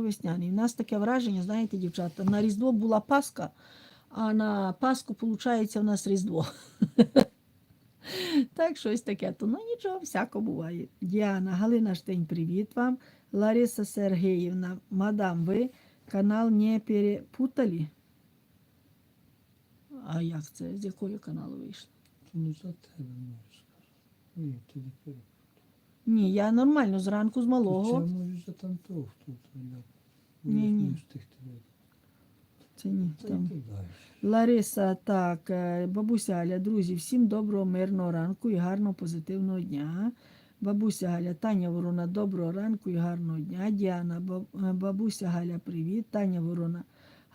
весняний. У нас таке враження, знаєте, дівчата, на Різдво була Пасха, а на Пасху, виходить, у нас Різдво. Так, щось таке. То ну нічого, всяко буває. Діана, Галина Штень, привіт вам. Лариса Сергіївна, мадам, ви канал не перепутали? А як це? З якого каналу вийшло? Не за тебе може скажу. Ні, ти не перепутав. Ні, я нормально зранку з Це малого. може за там того, хто я. Ні, ні. Не встиг тебе. Це ні. Та Там. Лариса, так, е, бабуся Галя, друзі, всім доброго, мирного ранку і гарного позитивного дня. Бабуся Галя, Таня Ворона, доброго ранку і гарного дня. Діана, баб- е, бабуся Галя, привіт. Таня Ворона,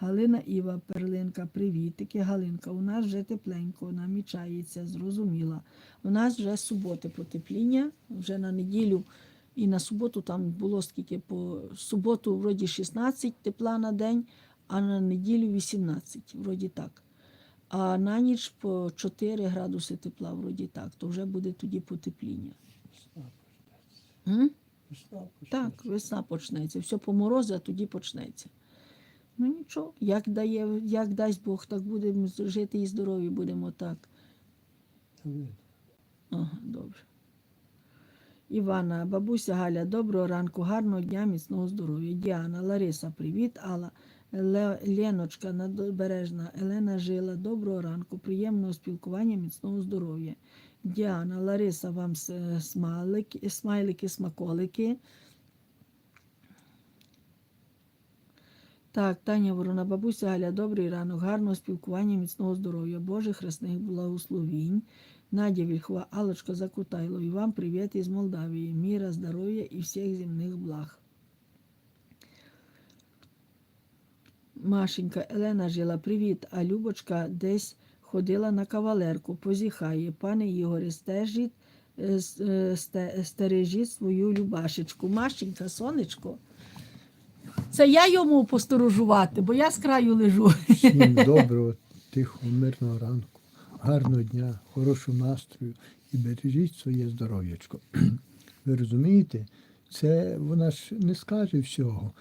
Галина Іва, Перлинка, привітики. Галинка, у нас вже тепленько, намічається, зрозуміла. У нас вже суботи потепління, вже на неділю і на суботу там було скільки по суботу, вроді 16 тепла на день, а на неділю 18, вроді так. А на ніч по 4 градуси тепла, вроді так, то вже буде тоді потепління. Весна почнеться. Весна. Так, весна почнеться, все поморози, а тоді почнеться. Ну нічого, як, дає, як дасть Бог, так будемо жити і здорові будемо так. Ага, добре. Івана, бабуся Галя, доброго ранку, гарного дня, міцного здоров'я. Діана, Лариса, привіт. Алла, Ле- Леночка, Надбережна, Елена Жила, доброго ранку, приємного спілкування, міцного здоров'я. Діана, Лариса, вам смайлики, смаколики. Так, Таня Ворона, бабуся Галя, добрий ранок, гарного спілкування, міцного здоров'я, Божих хресних благословінь. Надя Вільхова, Алочка Закутайло, і вам привіт із Молдавії, міра, здоров'я і всіх земних благ. Машенька, Елена жила, привіт, а Любочка десь ходила на кавалерку, позіхає. Пане Ігоре, стежіть, е, е, сте- стережіть свою Любашечку. Машенька, сонечко. Це я йому посторожувати, бо я з краю лежу. Всім доброго, тихого, мирного ранку, гарного дня, хорошого настрою і бережіть своє здоров'ячко. Ви розумієте, це вона ж не скаже всього.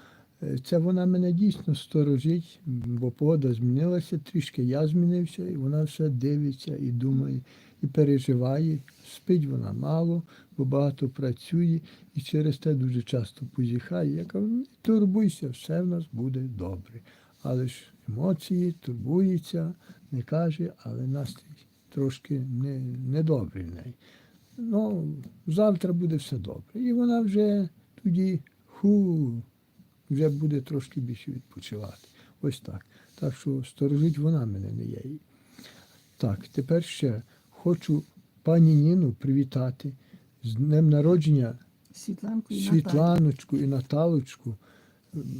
Е, Це вона мене дійсно сторожить, бо погода змінилася трішки, я змінився, і вона все дивиться і думає, і переживає. Спить вона мало, бо багато працює і через те дуже часто позіхає. Я кажу, не турбуйся, все в нас буде добре. Але ж емоції, турбується, не каже, але настрій трошки не, недобрий в неї. Ну, завтра буде все добре. І вона вже тоді ху, вже буде трошки більше відпочивати. Ось так. Так що сторожить вона мене, не її. Так, тепер ще хочу пані Ніну привітати з днем народження Світланку і Світланочку і Наталочку,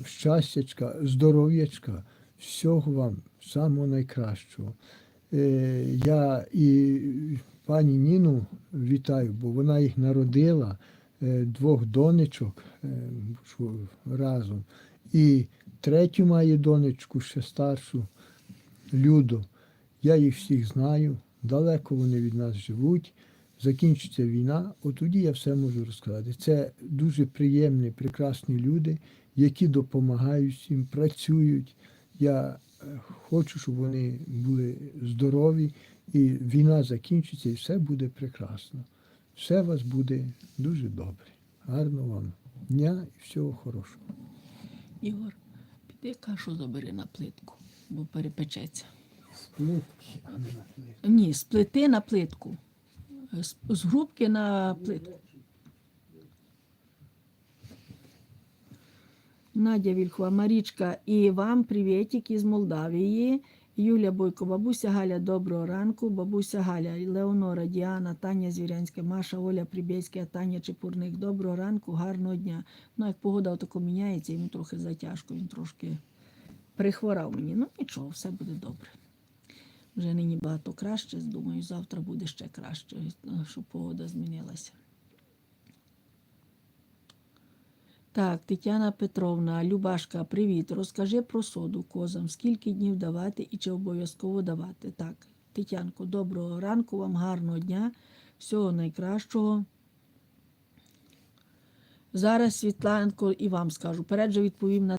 щастячка, здоров'ячка, всього вам самого найкращого. Е, Я і пані Ніну вітаю, бо вона їх народила, е, двох донечок е, разом. І третю має донечку, ще старшу, Люду. Я їх всіх знаю, далеко вони від нас живуть. Закінчиться війна, от тоді я все можу розказати. Це дуже приємні, прекрасні люди, які допомагають всім, працюють. Я е, хочу, щоб вони були здорові, і війна закінчиться, і все буде прекрасно. Все у вас буде дуже добре. Гарного вам дня і всього хорошого. Ігор, піди кашу забери на плитку, бо перепечеться. Плитки. Ні, з плити на плитку. З, з грубки на плитку. Надя Вільхова, Марічка, і вам привітик із Молдавії. Юля Бойко, бабуся Галя, доброго ранку. Бабуся Галя, Леонора, Діана, Таня Звірянська, Маша, Оля Прибєцька, Таня Чепурник. Доброго ранку, гарного дня. Ну, як погода отако міняється, йому трохи затяжко, він трошки прихворав мені. Ну нічого, все буде добре. Вже нині багато краще, думаю, завтра буде ще краще, щоб погода змінилася. Так, Тетяна Петровна, Любашка, привіт. Розкажи про соду козам, скільки днів давати і чи обов'язково давати. Так, Тетянко, доброго ранку, вам гарного дня, всього найкращого. Зараз Світланко і вам скажу. Перед же відповім на